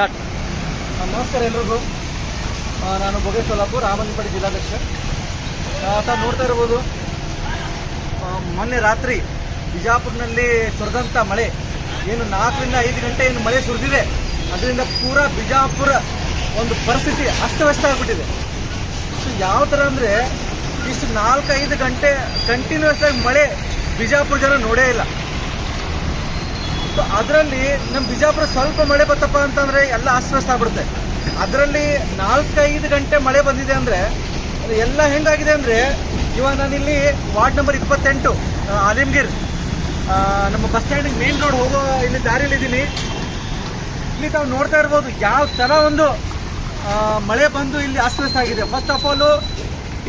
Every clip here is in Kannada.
ಸ್ಟಾರ್ಟ್. ನಮಸ್ಕಾರ ಎಲ್ರಿಗೂ. ನಾನು ಬೊಗೆ ಸೊಲ್ಲಾಪುರ್ ರಾಮಲಿಂಗಪೇಟೆ ಜಿಲ್ಲಾಧ್ಯಕ್ಷ. ತಾವು ನೋಡ್ತಾ ಇರ್ಬೋದು ಮೊನ್ನೆ ರಾತ್ರಿ ಬಿಜಾಪುರ್ನಲ್ಲಿ ಸುರಿದಂಥ ಮಳೆ, ಏನು ನಾಲ್ಕರಿಂದ ಐದು ಗಂಟೆ ಏನು ಮಳೆ ಸುರಿದಿದೆ, ಅದರಿಂದ ಪೂರಾ ಬಿಜಾಪುರ ಒಂದು ಪರಿಸ್ಥಿತಿ ಅಸ್ತವ್ಯಸ್ತ ಆಗಿಬಿಟ್ಟಿದೆ. ಸೊ, ಯಾವ ಥರ ಅಂದರೆ, ಇಷ್ಟು ನಾಲ್ಕೈದು ಗಂಟೆ ಕಂಟಿನ್ಯೂಸ್ ಆಗಿ ಮಳೆ ಬಿಜಾಪುರ ಜನ ನೋಡೇ ಇಲ್ಲ. ಅದರಲ್ಲಿ ನಮ್ಮ ಬಿಜಾಪುರ ಸ್ವಲ್ಪ ಮಳೆ ಬತ್ತಪ್ಪ ಅಂತಂದ್ರೆ ಎಲ್ಲ ಅಸ್ತವ್ಯಸ್ತ ಆಗ್ಬಿಡುತ್ತೆ. ಅದರಲ್ಲಿ ನಾಲ್ಕೈದು ಗಂಟೆ ಮಳೆ ಬಂದಿದೆ ಅಂದ್ರೆ ಎಲ್ಲ ಹೆಂಗಾಗಿದೆ ಅಂದ್ರೆ, ಇವಾಗ ನಾನಿಲ್ಲಿ ವಾರ್ಡ್ ನಂಬರ್ ಇಪ್ಪತ್ತೆಂಟು ಆಲಿಮ್ಗಿರ್ ನಮ್ಮ ಬಸ್ ಸ್ಟ್ಯಾಂಡಿಗೆ ಮೇನ್ ರೋಡ್ ಹೋಗೋ ಇಲ್ಲಿ ದಾರಿಯಲ್ಲಿ ಇದ್ದೀನಿ ಇಲ್ಲಿ ತಾವು ನೋಡ್ತಾ ಇರ್ಬೋದು ಯಾವ ಥರ ಒಂದು ಮಳೆ ಬಂದು ಇಲ್ಲಿ ಅಸ್ತವ್ಯಸ್ತ ಆಗಿದೆ. ಫಸ್ಟ್ ಆಫ್ ಆಲು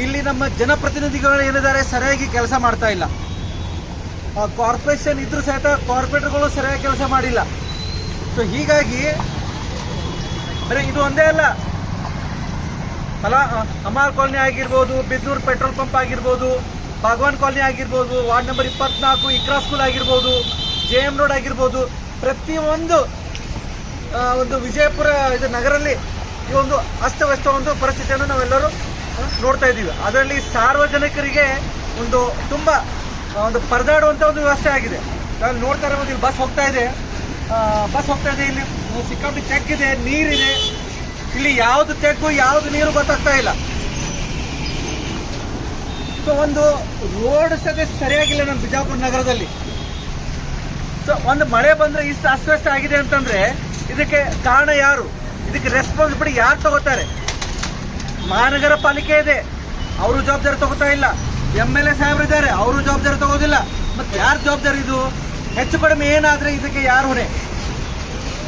ಇಲ್ಲಿ ನಮ್ಮ ಜನಪ್ರತಿನಿಧಿಗಳು ಏನಿದ್ದಾರೆ, ಸರಿಯಾಗಿ ಕೆಲಸ ಮಾಡ್ತಾ ಇಲ್ಲ. ಕಾರ್ಪೊರೇಷನ್ ಇದ್ರೂ ಸಹಿತ ಕಾರ್ಪೊರೇಟರ್ಗಳು ಸರಿಯಾಗಿ ಕೆಲಸ ಮಾಡಿಲ್ಲ. ಸೊ ಹೀಗಾಗಿ, ಬರೀ ಇದು ಒಂದೇ ಅಲ್ಲ. ಅಲ್ಲ ಅಮಾರ್ ಕಾಲನಿ ಆಗಿರ್ಬೋದು, ಬಿದ್ನೂರು ಪೆಟ್ರೋಲ್ ಪಂಪ್ ಆಗಿರ್ಬೋದು, ಭಗವಾನ್ ಕಾಲನಿ ಆಗಿರ್ಬೋದು, ವಾರ್ಡ್ ನಂಬರ್ ಇಪ್ಪತ್ನಾಲ್ಕು, ಇಕ್ರಾ ಸ್ಕೂಲ್ ಆಗಿರ್ಬೋದು, ಜೆ ಎಂ ರೋಡ್ ಆಗಿರ್ಬೋದು ಪ್ರತಿಯೊಂದು ಒಂದು ವಿಜಯಪುರ ಇದು ನಗರಲ್ಲಿ ಈ ಒಂದು ಅಸ್ತವ್ಯಸ್ತ ಒಂದು ಪರಿಸ್ಥಿತಿಯನ್ನು ನಾವೆಲ್ಲರೂ ನೋಡ್ತಾ ಇದ್ದೀವಿ. ಅದರಲ್ಲಿ ಸಾರ್ವಜನಿಕರಿಗೆ ಒಂದು ತುಂಬ ಒಂದು ಪರದಾಡುವಂಥ ಒಂದು ವ್ಯವಸ್ಥೆ ಆಗಿದೆ. ನಾನು ನೋಡ್ತಾ ಇರ್ಬೋದು ಇಲ್ಲಿ ಬಸ್ ಹೋಗ್ತಾ ಇದೆ. ಬಸ್ ಹೋಗ್ತಾ ಇದೆ, ಇಲ್ಲಿ ಸಿಕ್ಕಾಪಿ ಚೆಕ್ ಇದೆ, ನೀರಿದೆ. ಇಲ್ಲಿ ಯಾವುದು ತೆಗ್ಗು ಯಾವ್ದು ನೀರು ಗೊತ್ತಾಗ್ತಾ ಇಲ್ಲ. ಸೊ ಒಂದು ರೋಡ್ ಸದ್ಯ ಸರಿಯಾಗಿಲ್ಲ ನಮ್ಮ ಬಿಜಾಪುರ ನಗರದಲ್ಲಿ. ಸೊ ಒಂದು ಮಳೆ ಬಂದ್ರೆ ಇಷ್ಟು ಅಸ್ವಸ್ಥ ಆಗಿದೆ ಅಂತಂದ್ರೆ ಇದಕ್ಕೆ ಕಾರಣ ಯಾರು? ಇದಕ್ಕೆ ರೆಸ್ಪಾನ್ಸಿಬಿಲಿಟಿ ಯಾರು ತಗೋತಾರೆ? ಮಹಾನಗರ ಪಾಲಿಕೆ ಇದೆ. ಅವರು ಜವಾಬ್ದಾರಿ ತಗೋತಾ ಇಲ್ಲ. ಎಂ ಎಲ್ ಎ ಸಾಹೇಬರಿದ್ದಾರೆ ಅವರು ಜವಾಬ್ದಾರಿ ತಗೋದಿಲ್ಲ. ಮತ್ತೆ ಯಾರು ಜವಾಬ್ದಾರಿ ಇದು? ಹೆಚ್ಚು ಕಡಿಮೆ ಏನಾದ್ರೆ ಇದಕ್ಕೆ ಯಾರು ಹೊಣೆ?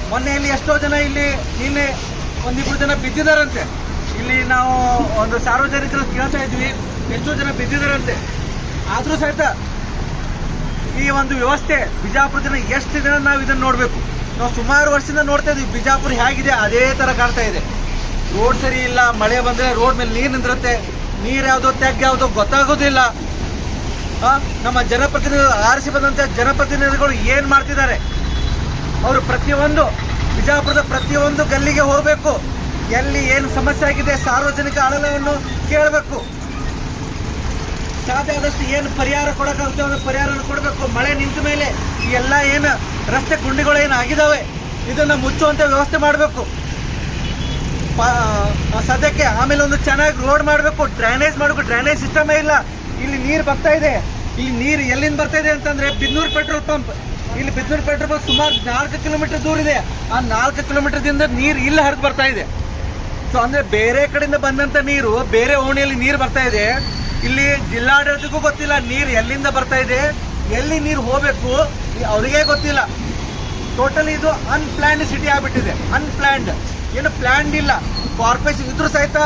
ಮೊನ್ನೆ ಇಲ್ಲಿ ಎಷ್ಟೋ ಜನ ಇಲ್ಲಿ ನಿನ್ನೆ ಒಂದಿಬ್ರು ಜನ ಬಿದ್ದಿದಾರಂತೆ. ಇಲ್ಲಿ ನಾವು ಒಂದು ಸಾರ್ವಜನಿಕರು ಕೇಳ್ತಾ ಇದ್ವಿ. ಎಷ್ಟೋ ಜನ ಬಿದ್ದಿದಾರಂತೆ. ಆದರೂ ಸಹಿತ ಈ ಒಂದು ವ್ಯವಸ್ಥೆ ಬಿಜಾಪುರ ಜನ ಎಷ್ಟು ದಿನ ನಾವು ಇದನ್ನು ನೋಡಬೇಕು? ನಾವು ಸುಮಾರು ವರ್ಷದಿಂದ ನೋಡ್ತಾ ಇದ್ವಿ. ಬಿಜಾಪುರ ಹೇಗಿದೆ? ಅದೇ ತರ ಕಾಣ್ತಾ ಇದೆ. ರೋಡ್ ಸರಿ ಇಲ್ಲ. ಮಳೆ ಬಂದ್ರೆ ರೋಡ್ ಮೇಲೆ ನೀರು ನಿಂದಿರುತ್ತೆ ನೀರು ಯಾವುದೋ ತೆಗ್ ಯಾವುದೋ ಗೊತ್ತಾಗೋದಿಲ್ಲ. ನಮ್ಮ ಜನಪ್ರತಿನಿಧಿ ಆರಿಸಿ ಬಂದಂತ ಜನಪ್ರತಿನಿಧಿಗಳು ಏನ್ ಮಾಡ್ತಿದ್ದಾರೆ? ಅವರು ಪ್ರತಿಯೊಂದು, ಬಿಜಾಪುರದ ಪ್ರತಿಯೊಂದು ಗಲ್ಲಿಗೆ ಹೋಗಬೇಕು. ಎಲ್ಲಿ ಏನು ಸಮಸ್ಯೆ ಆಗಿದೆ, ಸಾರ್ವಜನಿಕ ಆಡಳವನ್ನು ಕೇಳಬೇಕು. ಸಾಧ್ಯ ಆದಷ್ಟು ಏನು ಪರಿಹಾರ ಕೊಡೋಕ್ಕಾಗುತ್ತೆ ಒಂದು ಪರಿಹಾರವನ್ನು ಕೊಡಬೇಕು. ಮಳೆ ನಿಂತ ಮೇಲೆ ಎಲ್ಲ ಏನು ರಸ್ತೆ ಗುಂಡಿಗಳು ಏನು ಆಗಿದ್ದಾವೆ ಇದನ್ನ ಮುಚ್ಚುವಂಥ ವ್ಯವಸ್ಥೆ ಮಾಡಬೇಕು. ಸದ್ಯಕ್ಕೆ ಆಮೇಲೆ ಒಂದು ಚೆನ್ನಾಗಿ ರೋಡ್ ಮಾಡಬೇಕು ಡ್ರೈನೇಜ್ ಮಾಡಬೇಕು ಡ್ರೈನೇಜ್ ಸಿಸ್ಟಮೇ ಇಲ್ಲ. ಇಲ್ಲಿ ನೀರು ಬರ್ತಾ ಇದೆ. ಇಲ್ಲಿ ನೀರು ಎಲ್ಲಿಂದ ಬರ್ತಾ ಇದೆ ಅಂತಂದ್ರೆ ಬಿದ್ನೂರು ಪೆಟ್ರೋಲ್ ಪಂಪ್. ಇಲ್ಲಿ ಬಿದ್ನೂರು ಪೆಟ್ರೋಲ್ ಪಂಪ್ ಸುಮಾರು ನಾಲ್ಕು ಕಿಲೋಮೀಟರ್ ದೂರ ಇದೆ. ಆ ನಾಲ್ಕು ಕಿಲೋಮೀಟರ್ದಿಂದ ನೀರು ಇಲ್ಲಿ ಹರಿದು ಬರ್ತಾ ಇದೆ. ಸೊ ಅಂದ್ರೆ ಬೇರೆ ಕಡೆಯಿಂದ ಬಂದಂತ ನೀರು ಬೇರೆ ಓಣಿಯಲ್ಲಿ ನೀರು ಬರ್ತಾ ಇದೆ. ಇಲ್ಲಿ ಜಿಲ್ಲಾಡಳಿತಕ್ಕೂ ಗೊತ್ತಿಲ್ಲ ನೀರು ಎಲ್ಲಿಂದ ಬರ್ತಾ ಇದೆ, ಎಲ್ಲಿ ನೀರು ಹೋಗಬೇಕು, ಅವರಿಗೇ ಗೊತ್ತಿಲ್ಲ. ಟೋಟಲಿ ಇದು ಅನ್ಪ್ಲಾನ್ಡ್ ಸಿಟಿ ಆಗ್ಬಿಟ್ಟಿದೆ ಅನ್ಪ್ಲಾನ್ಡ್ ಏನು ಪ್ಲಾನ್ ಇಲ್ಲ. ಕಾರ್ಪೊರೇಷನ್ ಇದ್ರೂ ಸಹಿತ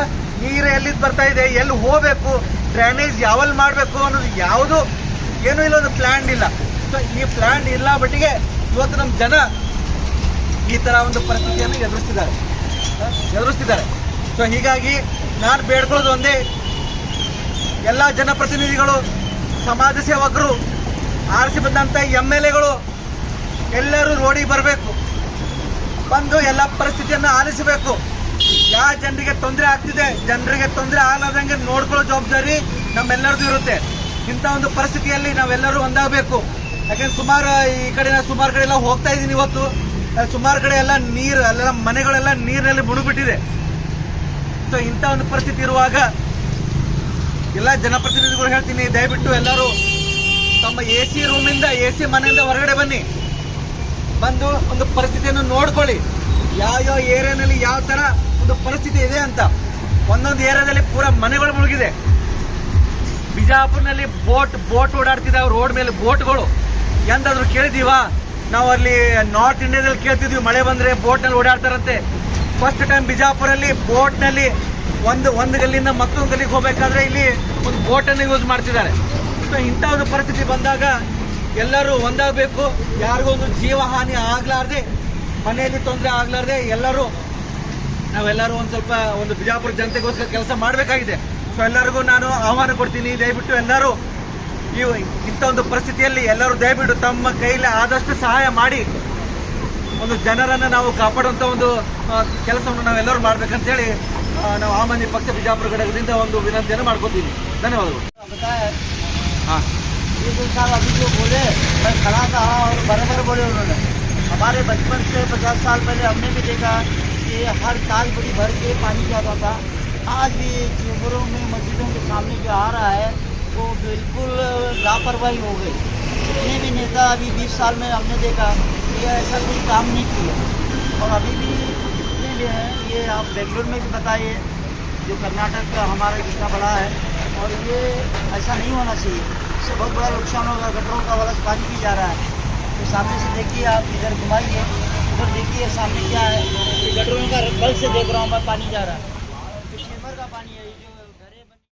ನೀರು ಎಲ್ಲಿದ್ದು ಬರ್ತಾ ಇದೆ, ಎಲ್ಲಿ ಹೋಗ್ಬೇಕು ಡ್ರೈನೇಜ್ ಯಾವಲ್ಲಿ ಮಾಡಬೇಕು ಅನ್ನೋದು ಯಾವುದು ಏನೂ ಇಲ್ಲ, ಒಂದು ಪ್ಲಾನ್ ಇಲ್ಲ. ಸೊ ಈ ಪ್ಲಾನ್ ಇಲ್ಲ ಬಟ್ಟಿಗೆ ಇವತ್ತು ನಮ್ಮ ಜನ ಈ ತರ ಒಂದು ಪರಿಸ್ಥಿತಿಯನ್ನು ಎದುರಿಸ್ತಿದ್ದಾರೆ? ಎದುರಿಸ್ತಿದ್ದಾರೆ. ಸೊ ಹೀಗಾಗಿ ನಾನು ಬೇಡ್ಕೊಳ್ಳೋದು ಒಂದೇ, ಎಲ್ಲ ಜನಪ್ರತಿನಿಧಿಗಳು, ಸಮಾಜ ಸೇವಕರು ಆರಿಸಿ ಬಂದಂತ ಎಂ ಎಲ್ ಎಗಳು ಎಲ್ಲರೂ ರೋಡಿಗೆ ಬರಬೇಕು. ಬಂದು ಎಲ್ಲ ಪರಿಸ್ಥಿತಿಯನ್ನು ಆಲಿಸಬೇಕು. ಯಾವ ಜನರಿಗೆ ತೊಂದರೆ ಆಗ್ತಿದೆ, ಜನರಿಗೆ ತೊಂದರೆ ಆಗಲಾರ್ದಂಗೆ ನೋಡ್ಕೊಳ್ಳೋ ಜವಾಬ್ದಾರಿ ನಮ್ಮೆಲ್ಲರದು ಇರುತ್ತೆ. ಇಂಥ ಒಂದು ಪರಿಸ್ಥಿತಿಯಲ್ಲಿ ನಾವೆಲ್ಲರೂ ಒಂದಾಗಬೇಕು. ಯಾಕೆಂದ್ರೆ ಸುಮಾರು ಈ ಕಡೆ ನಾನು ಸುಮಾರು ಕಡೆ ಎಲ್ಲ ಹೋಗ್ತಾ ಇದ್ದೀನಿ ಇವತ್ತು. ಸುಮಾರು ಕಡೆ ಎಲ್ಲ ನೀರು, ಅಲ್ಲೆಲ್ಲ ಮನೆಗಳೆಲ್ಲ ನೀರಿನಲ್ಲಿ ಮುಳುಗ್ಬಿಟ್ಟಿದೆ. ಸೊ ಇಂಥ ಒಂದು ಪರಿಸ್ಥಿತಿ ಇರುವಾಗ ಎಲ್ಲ ಜನಪ್ರತಿನಿಧಿಗಳು ಹೇಳ್ತೀನಿ, ದಯವಿಟ್ಟು ಎಲ್ಲರೂ ತಮ್ಮ ಎ ಸಿ ರೂಮಿಂದ, ಎ ಸಿ ಮನೆಯಿಂದ ಹೊರಗಡೆ ಬನ್ನಿ. ಬಂದು ಒಂದು ಪರಿಸ್ಥಿತಿಯನ್ನು ನೋಡ್ಕೊಳ್ಳಿ. ಯಾವ ಯಾವ ಏರಿಯಾನಲ್ಲಿ ಯಾವ ತರ ಒಂದು ಪರಿಸ್ಥಿತಿ ಇದೆ ಅಂತ. ಒಂದೊಂದು ಏರಿಯಾದಲ್ಲಿ ಪೂರ ಮನೆಗಳು ಮುಳುಗಿದೆ. ಬಿಜಾಪುರ್ನಲ್ಲಿ ಬೋಟ್ ಬೋಟ್ ಓಡಾಡ್ತಿದ್ದಾವೆ ರೋಡ್ ಮೇಲೆ ಬೋಟ್ಗಳು. ಎಂದಾದ್ರು ಕೇಳಿದೀವಾ ನಾವು ಅಲ್ಲಿ ನಾರ್ತ್ ಇಂಡಿಯಾದಲ್ಲಿ ಕೇಳ್ತಿದ್ವಿ, ಮಳೆ ಬಂದ್ರೆ ಬೋಟ್ನಲ್ಲಿ ಓಡಾಡ್ತಾರಂತೆ. ಫಸ್ಟ್ ಟೈಮ್ ಬಿಜಾಪುರಲ್ಲಿ ಬೋಟ್ನಲ್ಲಿ ಒಂದು ಒಂದು ಗಲ್ಲಿಂದ ಮತ್ತೊಂದು ಗಲ್ಲಿಗೆ ಹೋಗ್ಬೇಕಾದ್ರೆ ಇಲ್ಲಿ ಒಂದು ಬೋಟ್ ಅನ್ನು ಯೂಸ್ ಮಾಡ್ತಿದ್ದಾರೆ. ಸೊ ಇಂಥ ಒಂದು ಪರಿಸ್ಥಿತಿ ಬಂದಾಗ ಎಲ್ಲರೂ ಒಂದಾಗಬೇಕು. ಯಾರಿಗೊಂದು ಜೀವ ಹಾನಿ ಆಗಲಾರ್ದೆ ಮನೆಯಲ್ಲಿ ತೊಂದರೆ ಆಗಲಾರ್ದೆ ಎಲ್ಲರೂ ನಾವೆಲ್ಲರೂ ಒಂದು ಸ್ವಲ್ಪ ಒಂದು ಬಿಜಾಪುರ ಜನತೆಗೋಸ್ಕರ ಕೆಲಸ ಮಾಡಬೇಕಾಗಿದೆ. ಸೊ ಎಲ್ಲರಿಗೂ ನಾನು ಆಹ್ವಾನ ಕೊಡ್ತೀನಿ ದಯವಿಟ್ಟು ಎಲ್ಲರೂ ಈ ಇಂಥ ಒಂದು ಪರಿಸ್ಥಿತಿಯಲ್ಲಿ ಎಲ್ಲರೂ ದಯವಿಟ್ಟು ತಮ್ಮ ಕೈಯಲ್ಲಿ ಆದಷ್ಟು ಸಹಾಯ ಮಾಡಿ. ಒಂದು ಜನರನ್ನು ನಾವು ಕಾಪಾಡುವಂಥ ಒಂದು ಕೆಲಸವನ್ನು ನಾವೆಲ್ಲರೂ ಮಾಡಬೇಕಂತೇಳಿ ನಾವು ಆಮ್ ಪಕ್ಷ ಬಿಜಾಪುರ ಘಟಕದಿಂದ ಒಂದು ವಿನಂತಿಯನ್ನು ಮಾಡ್ಕೋತೀವಿ ಧನ್ಯವಾದಗಳು. ಹಾಂ. दो साल अभी जो बोले, मैं खड़ा था और बराबर बोले उन्होंने। हमारे बचपन से पचास साल पहले हमने भी देखा कि हर ताल बड़ी भर के पानी जाता था। आज भी चिंबरों में मस्जिदों के सामने जो आ रहा है, वो बिल्कुल लापरवाही हो गई। जितने भी नेता अभी बीस साल में हमने देखा कि ऐसा कोई काम नहीं किया। और अभी भी जितने भी हैं, ये आप बेंगलोर में भी बताइए, जो कर्नाटक का हमारा जितना बड़ा है, और ये ऐसा नहीं होना चाहिए। इससे बहुत बड़ा नुकसान होगा गटरों का वाला पानी भी जा रहा है। तो सामने से देखिए आप, इधर घुमाइए, उधर देखिए सामने क्या है। गटरों का बल से देख रहा हूँ मैं, पानी जा रहा है। तो का पानी है